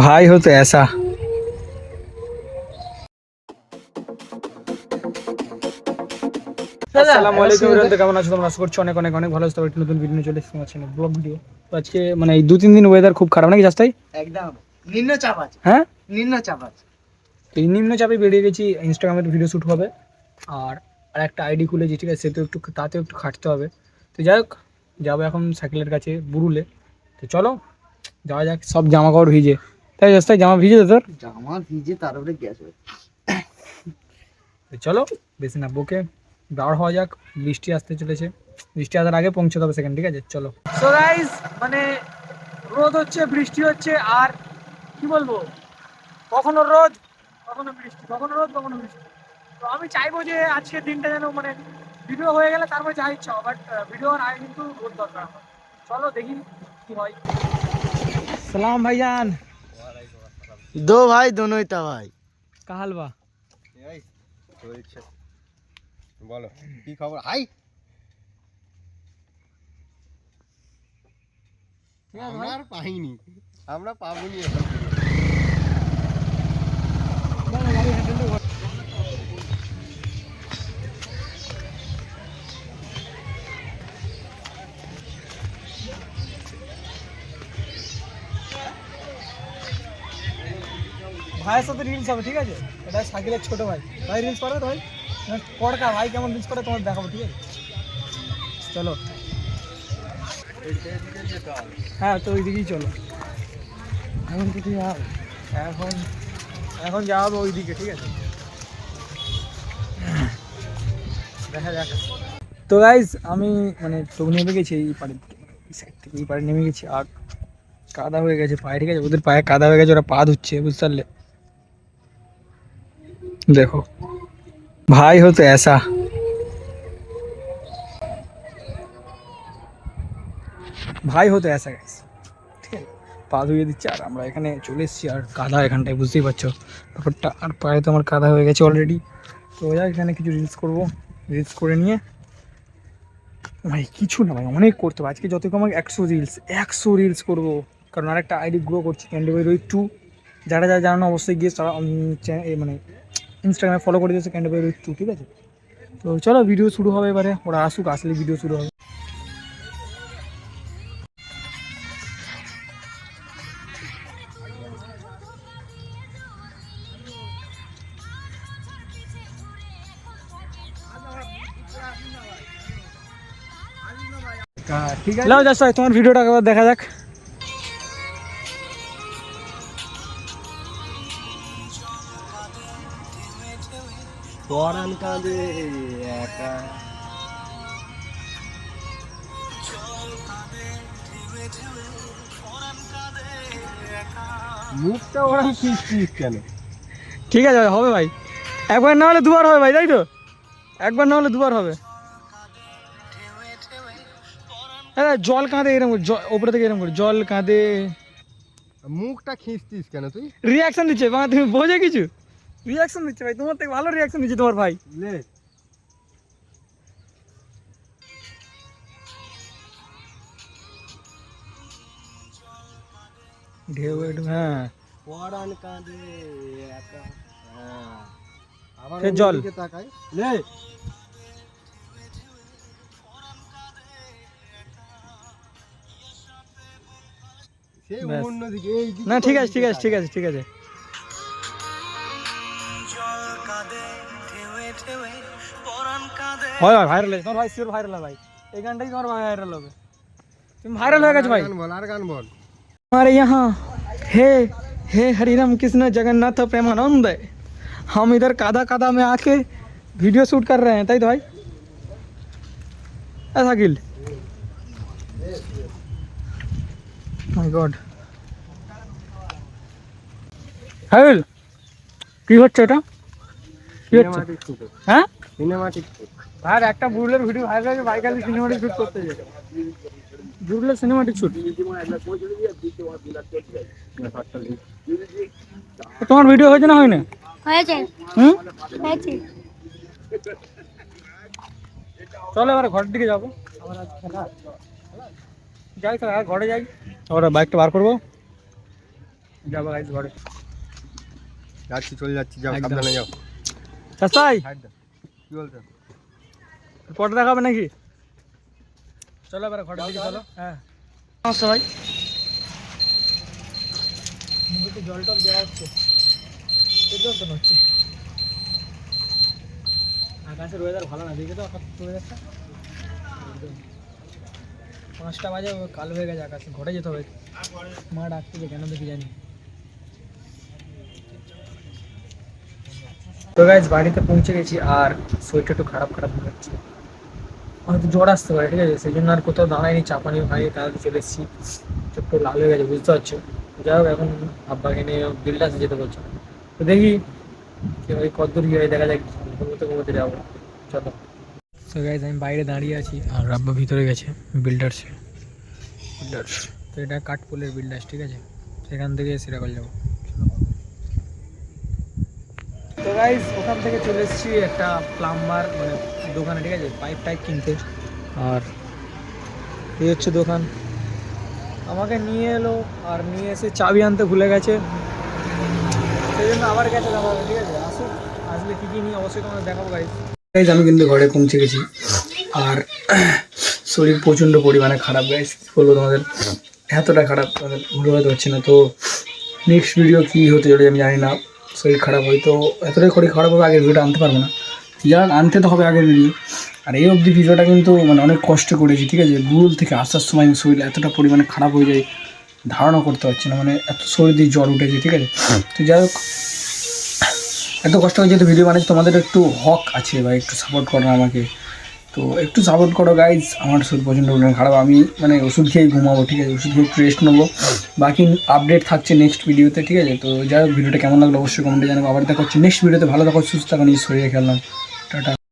ভাই হতো এসা। আসসালামু আলাইকুম বন্ধু কেমন আছো? তোমরা আশা করছি অনেক অনেক অনেক ভালো আছো। একটি নতুন ভিডিও চলে এসেছি আমার চ্যানেল ব্লগ ভিডিও তো আজকে মানে এই দু তিন দিন ওয়েদার খুব খারাপ নাকি রাস্তায় একদম। নিম্ন চাপ আছে। হ্যাঁ? নিম্ন চাপ আছে। তো এই নিম্ন চাপে বেরিয়ে গেছি ইনস্টাগ্রামের ভিডিও শ্যুট হবে। আর আর একটা আইডি খুলেছি ঠিক আছে সে তো একটু তাতে একটু খাটতে হবে। তো যাই হোক যাব এখন সাইকেলের কাছে বুরুলে। তো চলো যাওয়া যাক সব জামা কাপড় ভিজে। তাই রাস্তায় জামা ভিজে তো তোর? জামা ভিজে তার উপরে গ্যাস হয়ে তো চলো বেশি না বকে বার হওয়া যাক বৃষ্টি আসতে চলেছে। বৃষ্টি আসার আগে পৌঁছতে হবে সেখানে ঠিক আছে? চলো। সো গাইস মানে রোদ হচ্ছে বৃষ্টি হচ্ছে আর কি বলব? কখনো রোদ কখনো বৃষ্টি কখনো রোদ কখনো বৃষ্টি। তো আমি চাইব যে আজকের দিনটা যেন মানে ভিডিও হয়ে গেলে তারপরে যা ইচ্ছা বাট ভিডিওর আগে কিন্তু রোদ দরকার আমার। চলো দেখি কি হয়। সালাম ভাইজান। দো ভাই দোনোই তা ভাই কাহাল বা? বলো কি খবর? হাই! আমরা আর পাইনি। আমরা পাবনি ভাইয়ের সাথে রিলস হবে, ঠিক আছে? এটা শাকিলের ছোট ভাই। ভাই রিলস করে ভাই? কড়কা ভাই কেমন রিলস করে তোমার দেখাবো, ঠিক আছে? চলো। হ্যাঁ তো ওইদিকেই চলো। এখন কিছু এখন এখন যাওয়া হবে ওইদিকে, ঠিক আছে? দেখা যাক। তো গাইজ আমি মানে তো নেমে গেছি এই দিকে। এই সাইড থেকে, এই পাড়ে নেমে গেছি। আর কাদা হয়ে গেছে পায়ে, ঠিক আছে? ওদের পায়ে কাদা হয়ে গেছে, ওরা পা ধুচ্ছে, বুঝতে পারলে? देखो भाई हो तो ऐसा ভাই হতো ऐसा গাইস ঠিক আছে পা ধুয়ে দিচ্ছে আর আমরা এখানে চলে এসেছি আর কাদা এখানটায় বুঝতেই পারছো ব্যাপারটা আর পায়ে তো আমার কাদা হয়ে গেছে অলরেডি তো যাই এখানে কিছু রিলস করব রিলস করে নিয়ে ভাই কিছু না ভাই অনেক করতে হবে আজকে যত কম একশো রিলস একশো রিলস করবো কারণ আরেকটা আইডি গ্রো করছি ক্যান্ডি বাই রোহিত টু যারা যারা জানো না অবশ্যই গিয়ে তারা উম, চ্যা- এ মানে ইনস্টাগ্রামে ফলো করে দিয়েছে ক্যান্ডি বাই রোহিত টু ঠিক আছে? তো চলো ভিডিও শুরু হবে এবারে। ওরা আসুক আসলে ভিডিও শুরু হবে। ঠিক লাও যাস তোমার ভিডিওটা একবার দেখা যাক। কাঁদে একা। মুখটা ওরা কিস কেন? ঠিক আছে হবে ভাই। একবার না হলে দুবার হবে ভাই তাই তো? একবার না হলে দুবার হবে। হ্যাঁ জল কাঁদে এরকম করে, ওপরে থেকে এরকম করে জল কাঁদে। মুখটা খিঁচতিস কেন তুই? রিয়াকশন দিচ্ছে বাবা তুমি বোঝে কিছু? রিয়াকশন দিচ্ছে ভাই তোমার থেকে ভালো রিয়াকশন দিচ্ছে তোমার ভাই। লে। ঢেউ একটু হ্যাঁ। পরান কাঁদে একা। হ্যাঁ। আবার সে জল। অন্যদিকে তাকাই। লে। সে ব্যাস। অন্যদিকে এই দিকে না ঠিক ওই আছে ঠিক দিকে আছে ঠিক আছে ঠিক আছে। হয় ভাই ভাইরাল হয়েছে তোমার ভাই শিওর ভাইরাল হবে ভাই এই গানটাই তোমার ভাইরাল হবে তুমি ভাইরাল হয়ে গেছো ভাই আর গান বল আর গান বল हमारे यहाँ हे हे हरिराम कृष्ण जगन्नाथ प्रेमानंद हम इधर कादा कादा में आके वीडियो शूट कर रहे हैं ताई तो भाई ऐसा गिल माय गॉड হাইল কি হচ্ছে এটা হ্যাঁ? সিনেমাটিক আর একটা বুরুলের ভিডিও ভাইরাল হয়েছে বাইকালি সিনেমাটিক শুট করতে যায় বুরুলের সিনেমাটিক শুট তোমার ভিডিও হয়েছে না হয় না হয়েছে। হুম? হয়েছে। চলো এবার ঘরের দিকে যাব। আবার খেলা যাই তো আর ঘরে যাই। ওরা বাইকটা বার করব? যাব গাইজ ঘরে। যাচ্ছি চলে যাচ্ছি যাও। সাবধানে যাও। সাইড কি বলছো? পরে দেখাবে নাকি? চলো এবার ঘরে দিকে চলো। হ্যাঁ। নমস্কার ভাই। মুখে জল টল দেওয়া হচ্ছে। পরিবর্তন হচ্ছে। আকাশের ওয়েদার ভালো না দেখে তো আকাশ ওয়েদারটা পাঁচটা বাজে কাল হয়ে গেছে আকাশ। ঘরে যেতে হবে। মা ডাকতেছে কেন দেখি জানি তো গাইজ বাড়িতে পৌঁছে গেছি আর শরীরটা একটু খারাপ খারাপ হয়ে যাচ্ছে হয়তো জ্বর আসতে পারে ঠিক আছে? সেই জন্য আর কোথাও দাঁড়ায়নি চাপানি খাইয়ে তাড়াতাড়ি চলে এসেছি। তো লাল হয়ে গেছে বুঝতে পারছ? যাই হোক এখন আব্বাকে নিয়ে বিলটাসে যেতে বলছো। তো দেখি ওই কতদূর কি হয় দেখা যাক। ঘুমোতে ঘুমোতে যাব। চলো। তো গাইজ আমি বাইরে দাঁড়িয়ে আছি আর আব্বা ভিতরে গেছে বিল্ডার্সে বিল্ডার্স তো এটা কাঠপোলের বিল্ডার্স ঠিক আছে? সেখান থেকে সিরাকল যাব তো গাইজ ওখান থেকে চলে এসেছি একটা প্লাম্বার মানে দোকানে, ঠিক আছে? পাইপ টাইপ কিনতে। আর এই হচ্ছে দোকান। আমাকে নিয়ে এলো আর নিয়ে এসে চাবি আনতে ভুলে গেছে। সেই জন্য আবার গেছে দেখাবো ঠিক আছে? আসুক, আসলে কী কী নিয়ে অবশ্যই তোমাদের দেখাবো গাইজ গাইজ আমি কিন্তু ঘরে পৌঁছে গেছি। আর শরীর প্রচণ্ড পরিমাণে খারাপ গাইজ বলব তোমাদের? এতটা খারাপ, তোমাদের ভুলে হতে হচ্ছে না। তো নেক্সট ভিডিও কী হতে চলে আমি জানি না। শরীর খারাপ হয়, তো এতটাই শরীর খারাপ হবে আগের ভিডিওটা আনতে পারব না। যার আনতে তো হবে আগের ভিডিও আর এই অবধি ভিডিওটা কিন্তু মানে অনেক কষ্ট করেছি, ঠিক আছে? গুগল থেকে আসার সময় শরীর এতটা পরিমাণে খারাপ হয়ে যায় ধারণা করতে পারছি না মানে এত শরীর দিয়ে জ্বর উঠেছে, ঠিক আছে? তো যাই হোক, এত কষ্ট হয়ে যেহেতু ভিডিও বানাচ্ছি তোমাদের একটু হক আছে বা একটু সাপোর্ট করো আমাকে। তো একটু সাপোর্ট করো গাইজ আমার শরীর প্রচণ্ড খারাপ। আমি মানে ওষুধ খেয়েই ঘুমাবো, ঠিক আছে? ওষুধ খেয়ে রেস্ট নেব। বাকি আপডেট থাকছে নেক্সট ভিডিওতে ঠিক আছে? তো যাই হোক ভিডিওটা কেমন লাগল অবশ্যই কমেন্টে জানাব। আবার দেখা হচ্ছে নেক্সট ভিডিওতে ভালো থাকো, সুস্থ থাকো, নিজ শরীরে খেললাম টাটা।